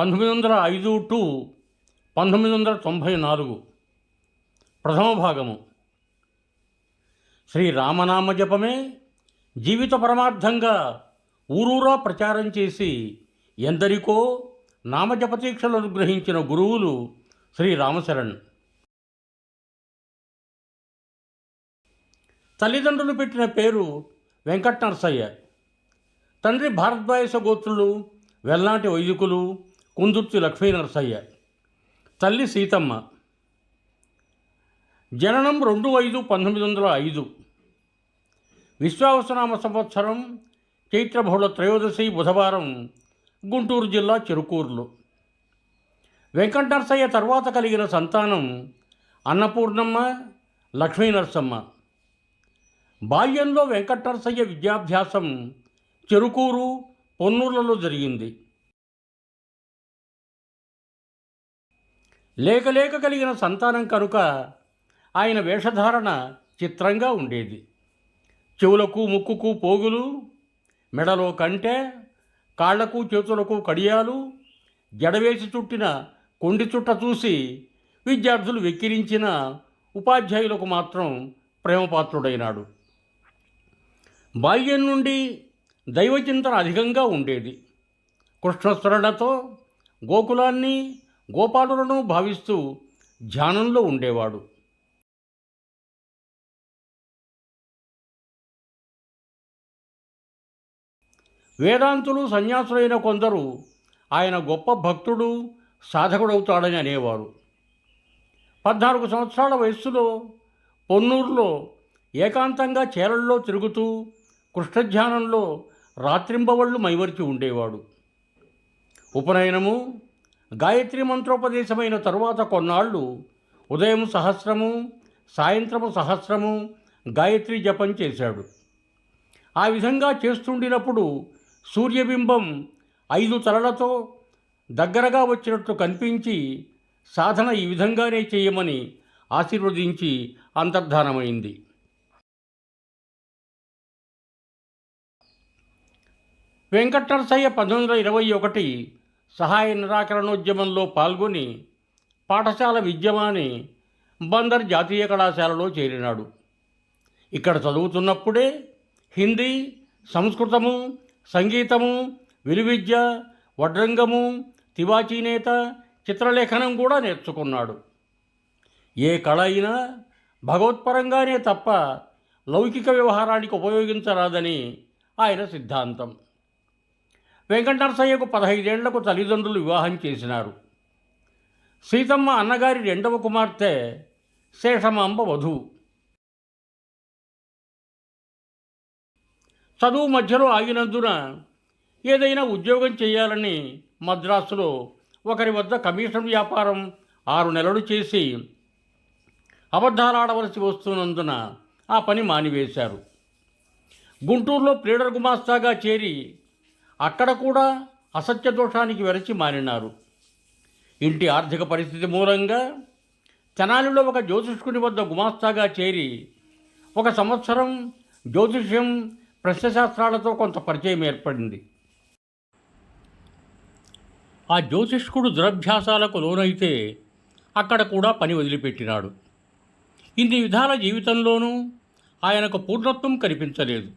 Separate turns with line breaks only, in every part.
పంతొమ్మిది వందల ఐదు టు పంతొమ్మిది వందల తొంభై నాలుగు. ప్రథమ భాగము. శ్రీ రామనామ జపమే జీవిత పరమార్థంగా ఊరూరా ప్రచారం చేసి ఎందరికో నామజపతీక్షలు అనుగ్రహించిన గురువులు శ్రీ రామశరణ్. తల్లిదండ్రులు పెట్టిన పేరు వెంకట నరసయ్య. తండ్రి భారద్వాయస గోత్రులు వెల్లాంటి వైదికులు కుందుర్తి లక్ష్మీ నరసయ్య తల్లి సీతమ్మ. జననం రెండు ఐదు పంతొమ్మిది వందల ఐదు. విశ్వావసనామ సంవత్సరం చైత్రబహుళ త్రయోదశి బుధవారం గుంటూరు జిల్లా చెరుకూరులో. వెంకట నరసయ్య తర్వాత కలిగిన సంతానం అన్నపూర్ణమ్మ లక్ష్మీ నరసమ్మ బాల్యంలో వెంకట నరసయ్య విద్యాభ్యాసం చెరుకూరు పొన్నూర్లలో జరిగింది. లేక లేక కలిగిన సంతానం కనుక ఆయన వేషధారణ చిత్రంగా ఉండేది. చెవులకు ముక్కుకు పోగులు మెడలో కంటే కాళ్ళకు చేతులకు కడియాలు జడవేసి చుట్టిన కొండి చుట్ట చూసి విద్యార్థులు వెక్కిరించిన ఉపాధ్యాయులకు మాత్రం ప్రేమపాత్రుడైనాడు. బాల్యం నుండి దైవచింతన అధికంగా ఉండేది. కృష్ణస్మరణతో గోకులాన్ని గోపాలులను భావిస్తూ ధ్యానంలో ఉండేవాడు. వేదాంతులు సన్యాసులైన కొందరు ఆయన గొప్ప భక్తుడు సాధకుడవుతాడని అనేవారు. పద్నాలుగు సంవత్సరాల వయస్సులో పొన్నూరులో ఏకాంతంగా చేరల్లో తిరుగుతూ కృష్ణధ్యానంలో రాత్రింబవళ్ళు మైమరిచి ఉండేవాడు. ఉపనయనము గాయత్రి మంత్రోపదేశమైన తరువాత కొన్నాళ్ళు. ఉదయం సహస్రము సాయంత్రము సహస్రము గాయత్రి జపం చేశాడు. ఆ విధంగా చేస్తుండినప్పుడు సూర్యబింబం ఐదు తలలతో దగ్గరగా వచ్చినట్టు కనిపించి సాధన ఈ విధంగానే చేయమని ఆశీర్వదించి అంతర్ధానమైంది. వెంకటనరసయ్య పంతొమ్మిది వందల ఇరవై ఒకటి సహాయ నిరాకరణోద్యమంలో పాల్గొని పాఠశాల విద్యమాని బందర్ జాతీయ కళాశాలలో చేరినాడు. ఇక్కడ చదువుతున్నప్పుడే హిందీ సంస్కృతము సంగీతము విలువిద్య వడ్రంగము తివాచీనేత చిత్రలేఖనం కూడా నేర్చుకున్నాడు. ఏ కళ అయినా భగవత్పరంగానే తప్ప లౌకిక వ్యవహారానికి ఉపయోగించరాదని ఆయన సిద్ధాంతం. వెంకటనరసయ్యకు పదహైదేళ్ళకు తల్లిదండ్రులు వివాహం చేసినారు. సీతమ్మ అన్నగారి రెండవ కుమార్తె శేషమాంబ వధువు. చదువు మధ్యలో ఆగినందున ఏదైనా ఉద్యోగం చేయాలని మద్రాసులో ఒకరి వద్ద కమిషన్ వ్యాపారం ఆరు నెలలు చేసి అబద్ధాలాడవలసి వస్తున్నందున ఆ పని మానివేశారు. గుంటూరులో ప్లీడర్ గుమాస్తాగా చేరి అక్కడ కూడా అసత్య దోషానికి వెరచి మారినారు. ఇంటి ఆర్థిక పరిస్థితి మూలంగా తెనాలిలో ఒక జ్యోతిష్కుని వద్ద గుమాస్తాగా చేరి ఒక సంవత్సరం జ్యోతిష్యం ప్రశ్నశాస్త్రాలతో కొంత పరిచయం ఏర్పడింది. ఆ జ్యోతిష్కుడు దురభ్యాసాలకు లోనైతే అక్కడ కూడా పని వదిలిపెట్టినాడు. ఇన్ని విధాల జీవితంలోనూ ఆయనకు పూర్ణత్వం కనిపించలేదు.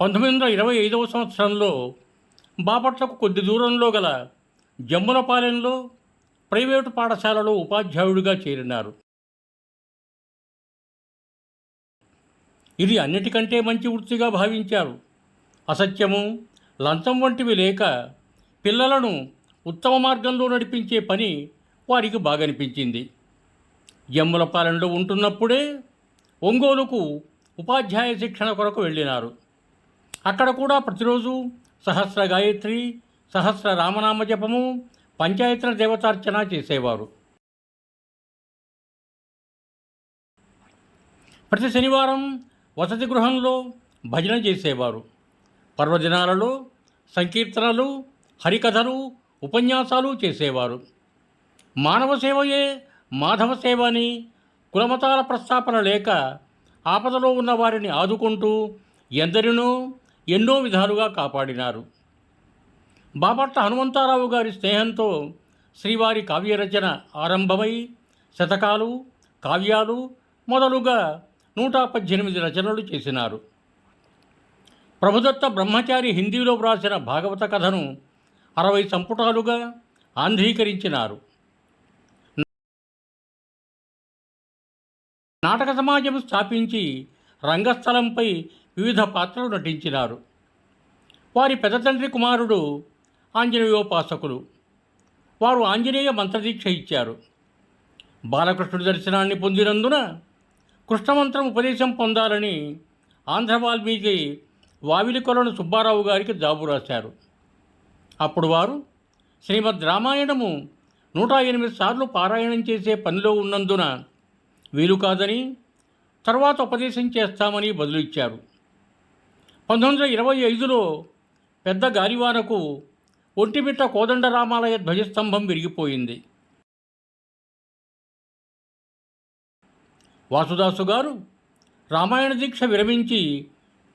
పంతొమ్మిది వందల ఇరవై ఐదవ సంవత్సరంలో బాపట్లకు కొద్ది దూరంలో గల జమ్ములపాలెంలో ప్రైవేటు పాఠశాలలో ఉపాధ్యాయుడిగా చేరినారు. ఇది అన్నిటికంటే మంచి వృత్తిగా భావించారు. అసత్యము లంచం వంటివి లేక పిల్లలను ఉత్తమ మార్గంలో నడిపించే పని వారికి బాగనిపించింది. జమ్ములపాలెంలో ఉంటున్నప్పుడే ఒంగోలుకు ఉపాధ్యాయ శిక్షణ కొరకు వెళ్ళినారు. అక్కడ కూడా ప్రతిరోజు సహస్ర గాయత్రి సహస్ర రామనామ జపము పంచాయతీల దేవతార్చన చేసేవారు. ప్రతి శనివారం వసతి గృహంలో భజన చేసేవారు. పర్వదినాలలో సంకీర్తనలు హరికథలు ఉపన్యాసాలు చేసేవారు. మానవ సేవయే మాధవ సేవ అని కులమతాల ప్రస్తాపన లేక ఆపదలో ఉన్న వారిని ఆదుకుంటూ ఎందరినో ఎన్నో విధాలుగా కాపాడినారు. బాపట్ల హనుమంతారావు గారి స్నేహంతో శ్రీవారి కావ్యరచన ఆరంభమై శతకాలు కావ్యాలు మొదలుగా నూట పద్దెనిమిది రచనలు చేసినారు. ప్రభుదత్త బ్రహ్మచారి హిందీలో వ్రాసిన భాగవత కథను అరవై సంపుటాలుగా ఆంధ్రీకరించినారు. నాటక సమాజం స్థాపించి రంగస్థలంపై వివిధ పాత్రలు నటించినారు. వారి పెద్ద తండ్రి కుమారుడు ఆంజనేయోపాసకులు. వారు ఆంజనేయ మంత్రదీక్ష ఇచ్చారు. బాలకృష్ణుడి దర్శనాన్ని పొందినందున కృష్ణమంత్రం ఉపదేశం పొందాలని ఆంధ్ర వాల్మీకి వావిలికొలను సుబ్బారావు గారికి జాబు రాశారు. అప్పుడు వారు శ్రీమద్ రామాయణము నూట ఎనిమిది సార్లు పారాయణం చేసే పనిలో ఉన్నందున వీలు కాదని తర్వాత ఉపదేశం చేస్తామని బదులిచ్చారు పంతొమ్మిది వందల ఇరవై ఐదులో పెద్ద గాలివానకు ఒంటిమిట్ట కోదండరామాలయ ధ్వజస్తంభం విరిగిపోయింది. వాసుదాసు గారు రామాయణ దీక్ష విరమించి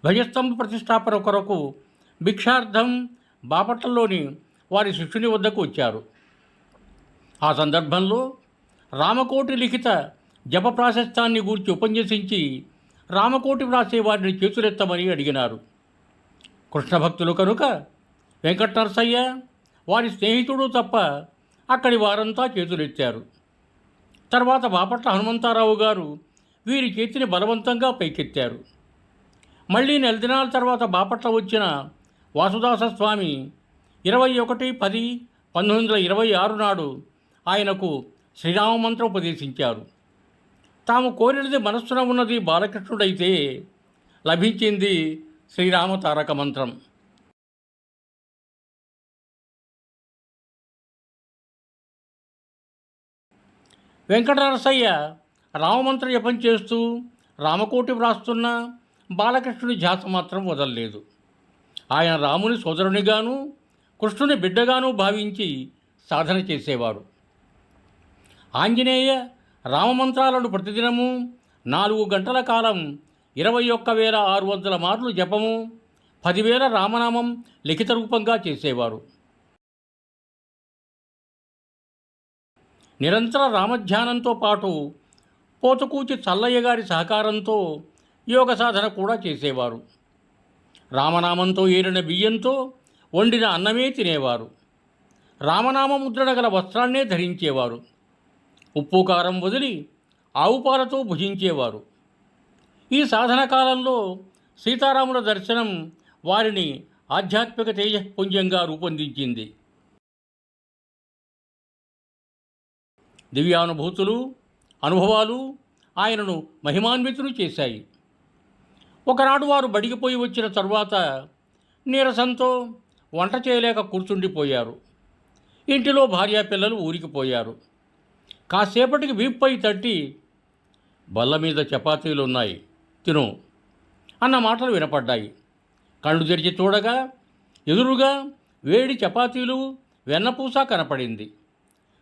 ధ్వజస్తంభ ప్రతిష్టాపన కొరకు భిక్షార్థం బాపట్లలోని వారి శిష్యుని వద్దకు వచ్చారు. ఆ సందర్భంలో రామకోటి లిఖిత జప ప్రాశస్తాన్ని గూర్చి ఉపన్యసించి రామకోటి వ్రాసే వారిని చేతులెత్తమని అడిగినారు. కృష్ణ భక్తులు కనుక వెంకటనరసయ్య వారి స్నేహితుడు తప్ప అక్కడి వారంతా చేతులెత్తారు. తర్వాత బాపట్ల హనుమంతారావు గారు వీరి చేతిని బలవంతంగా పైకెత్తారు. మళ్ళీ నెల దినాల తర్వాత బాపట్ల వచ్చిన వాసుదాస స్వామి ఇరవై ఒకటి పది పంతొమ్మిది వందల ఇరవై ఆరు నాడు ఆయనకు శ్రీరామ మంత్రం ఉపదేశించారు. తాము కోరినది మనస్సున ఉన్నది బాలకృష్ణుడైతే లభించింది శ్రీరామ తారక మంత్రం. వెంకటరసయ్య రామమంత్ర జపం చేస్తూ రామకోటి వ్రాస్తున్న బాలకృష్ణుడి ధ్యాస మాత్రం వదలలేదు. ఆయన రాముని సోదరునిగాను కృష్ణుని బిడ్డగాను భావించి సాధన చేసేవాడు ఆంజనేయ రామమంత్రాలను ప్రతిదినము నాలుగు గంటల కాలం ఇరవై ఒక్క వేల ఆరు వందల మార్లు జపము పదివేల రామనామం లిఖిత రూపంగా చేసేవారు. నిరంతర రామధ్యానంతో పాటు పోతుకూచి చల్లయ్య గారి సహకారంతో యోగ సాధన కూడా చేసేవారు. రామనామంతో ఏరిన బియ్యంతో వండిన అన్నమే తినేవారు. రామనామ ముద్రణ గల వస్త్రాన్నే ధరించేవారు. ఉప్పు కారం వదిలి ఆవు పాలతో భుజించేవారు. ఈ సాధన కాలంలో సీతారాముల దర్శనం వారిని ఆధ్యాత్మిక తేజపుంజంగా రూపొందించింది. దివ్యానుభూతులు అనుభవాలు ఆయనను మహిమాన్వితులు చేశాయి. ఒకనాడు వారు బడిగిపోయి వచ్చిన తరువాత నీరసంతో వంట చేయలేక కూర్చుండిపోయారు. ఇంటిలో భార్యాపిల్లలు ఊరికి పోయారు. కాసేపటికి వీప్పై తట్టి బల్ల మీద చపాతీలు ఉన్నాయి. తిను అన్న మాటలు వినపడ్డాయి. కళ్ళు తెరిచి చూడగా ఎదురుగా వేడి చపాతీలు వెన్నపూస కనపడింది.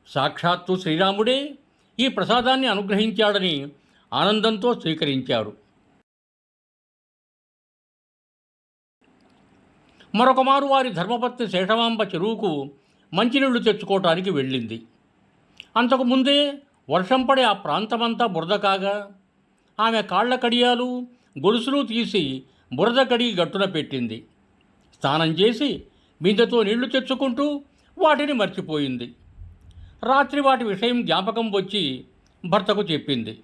సాక్షాత్తు శ్రీరాముడే ఈ ప్రసాదాన్ని అనుగ్రహించాడని ఆనందంతో స్వీకరించారు. మరొకమారు వారి ధర్మపత్ని శేషమాంబ చెరువుకు మంచినీళ్ళు తెచ్చుకోవటానికి వెళ్ళింది. అంతకుముందే వర్షం పడే ఆ ప్రాంతమంతా బురద కాగా ఆమె కాళ్ళ కడియాలు గొలుసులు తీసి బురద కడిగి గట్టున పెట్టింది. స్నానం చేసి బిందెతో నీళ్ళు తెచ్చుకుంటూ వాటిని మర్చిపోయింది. రాత్రి వాటి విషయం జ్ఞాపకం వచ్చి భర్తకు చెప్పింది.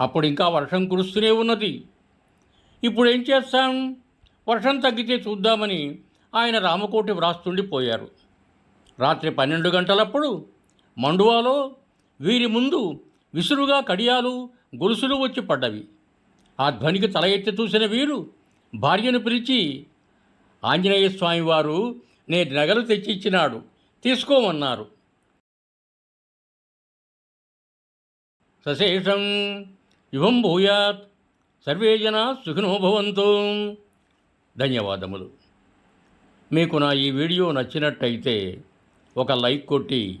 అప్పుడు ఇంకా వర్షం కురుస్తూనే ఉన్నది. ఇప్పుడు ఏం చేస్తాం? వర్షం తగ్గితే చూద్దామని ఆయన రామకోటి వ్రాస్తుండిపోయారు. రాత్రి పన్నెండు గంటలప్పుడు మండువాలో వీరి ముందు విసురుగా కడియాలు గొలుసులు వచ్చి పడ్డవి. ఆ ధ్వనికి తల ఎత్తి చూసిన వీరు భార్యను పిలిచి ఆంజనేయ స్వామివారు వారు నే నగలు తెచ్చిచ్చినాడు తీసుకోమన్నారు. సశేషం యువం భూయాత్ సర్వే జనా ధన్యవాదములు. మీకు నా ఈ వీడియో నచ్చినట్టయితే ఒక లైక్ కొట్టి